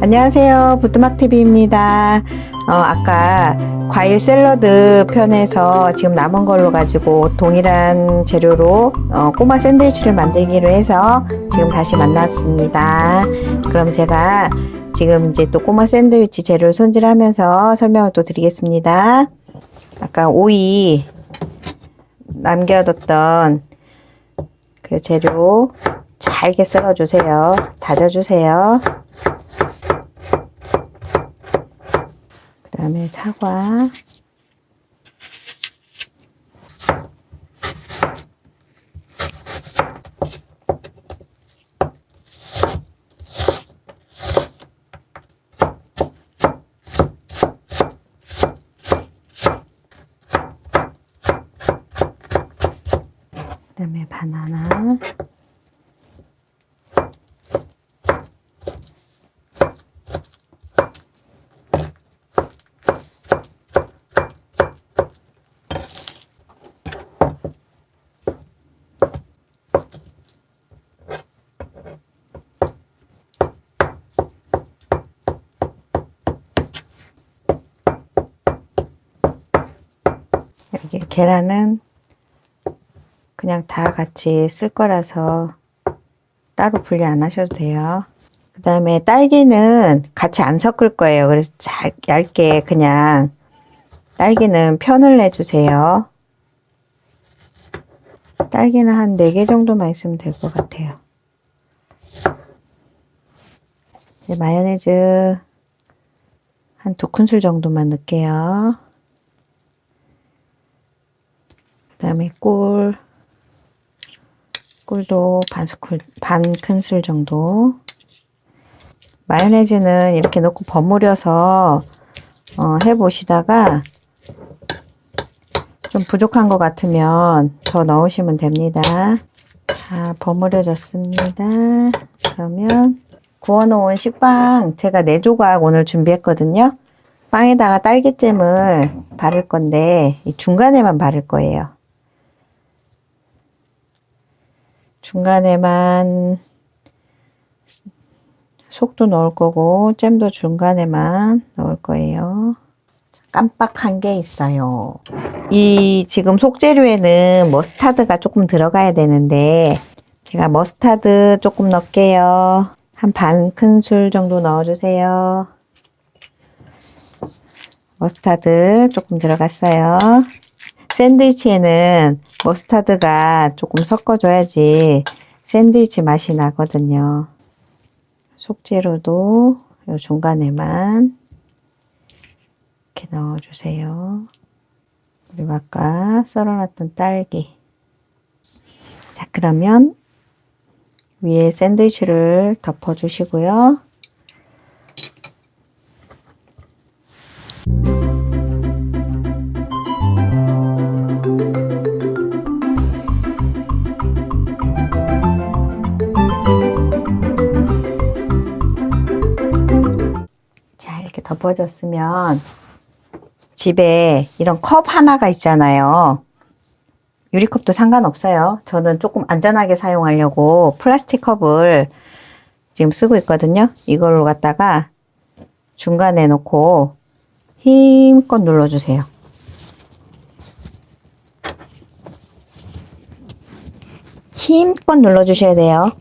안녕하세요. 부뚜막TV입니다. 어, 아까 과일 샐러드 편에서 지금 남은 걸로 가지고 동일한 재료로 어, 꼬마 샌드위치를 만들기로 해서 지금 다시 만났습니다. 그럼 제가 지금 이제 또 꼬마 샌드위치 재료를 손질하면서 설명을 또 드리겠습니다. 아까 오이 남겨뒀던 그 재료 잘게 썰어주세요. 다져주세요. 다음에 사과. 그 다음에 바나나. 이게 계란은 그냥 다 같이 쓸 거라서 따로 분리 안 하셔도 돼요. 그 다음에 딸기는 같이 안 섞을 거예요. 그래서 잘, 얇게 그냥 딸기는 편을 내주세요. 딸기는 한 4개 정도만 있으면 될 것 같아요. 마요네즈 한 두 큰술 정도만 넣을게요. 다음에 꿀, 꿀도 반 스쿨, 반 큰술 정도. 마요네즈는 이렇게 넣고 버무려서 어, 해보시다가 좀 부족한 것 같으면 더 넣으시면 됩니다. 자, 버무려졌습니다. 그러면 구워놓은 식빵 제가 4조각 오늘 준비했거든요. 빵에다가 딸기잼을 바를 건데 이 중간에만 바를 거예요. 중간에만 속도 넣을 거고 잼도 중간에만 넣을 거예요. 깜빡한 게 있어요. 이 지금 속재료에는 머스타드가 조금 들어가야 되는데 제가 머스타드 조금 넣을게요. 한 반 큰술 정도 넣어주세요. 머스타드 조금 들어갔어요. 샌드위치에는 머스타드가 조금 섞어줘야지 샌드위치 맛이 나거든요. 속재료도 요 중간에만 이렇게 넣어주세요. 그리고 아까 썰어놨던 딸기. 자, 그러면 위에 샌드위치를 덮어주시고요. 덮어졌으면 집에 이런 컵 하나가 있잖아요. 유리컵도 상관없어요. 저는 조금 안전하게 사용하려고 플라스틱 컵을 지금 쓰고 있거든요. 이걸로 갖다가 중간에 놓고 힘껏 눌러주세요. 힘껏 눌러주셔야 돼요.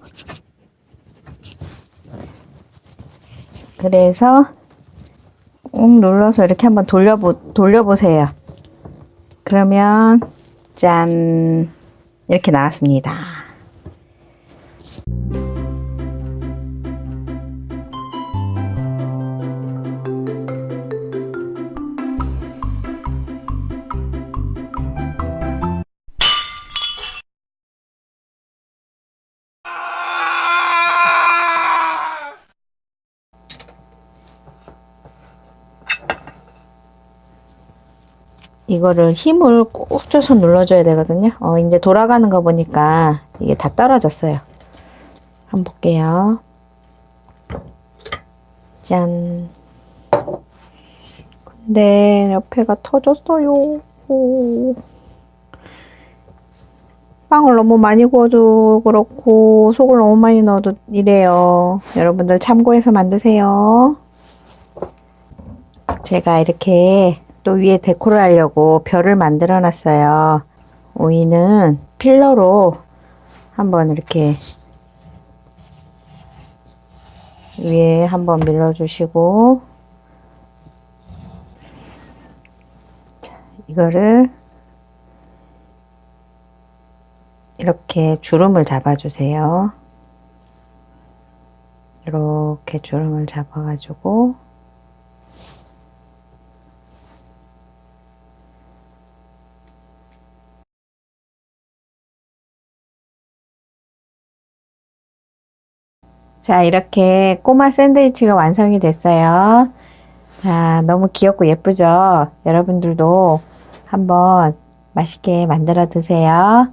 그래서 꾹 눌러서 이렇게 한번 돌려보, 돌려보세요. 그러면 짠 이렇게 나왔습니다. 이거를 힘을 꾹 줘서 눌러줘야 되거든요. 어, 이제 돌아가는 거 보니까 이게 다 떨어졌어요. 한번 볼게요. 짠. 근데 옆에가 터졌어요. 오. 빵을 너무 많이 구워도 그렇고 속을 너무 많이 넣어도 이래요. 여러분들 참고해서 만드세요. 제가 이렇게 또 위에 데코를 하려고 별을 만들어 놨어요. 오이는 필러로 한번 이렇게 위에 한번 밀어주시고 자, 이거를 이렇게 주름을 잡아주세요. 이렇게 주름을 잡아가지고 자, 이렇게 꼬마 샌드위치가 완성이 됐어요. 자, 너무 귀엽고 예쁘죠? 여러분들도 한번 맛있게 만들어 드세요.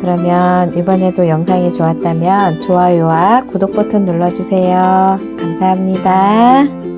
그러면 이번에도 영상이 좋았다면 좋아요와 구독 버튼 눌러주세요. 감사합니다.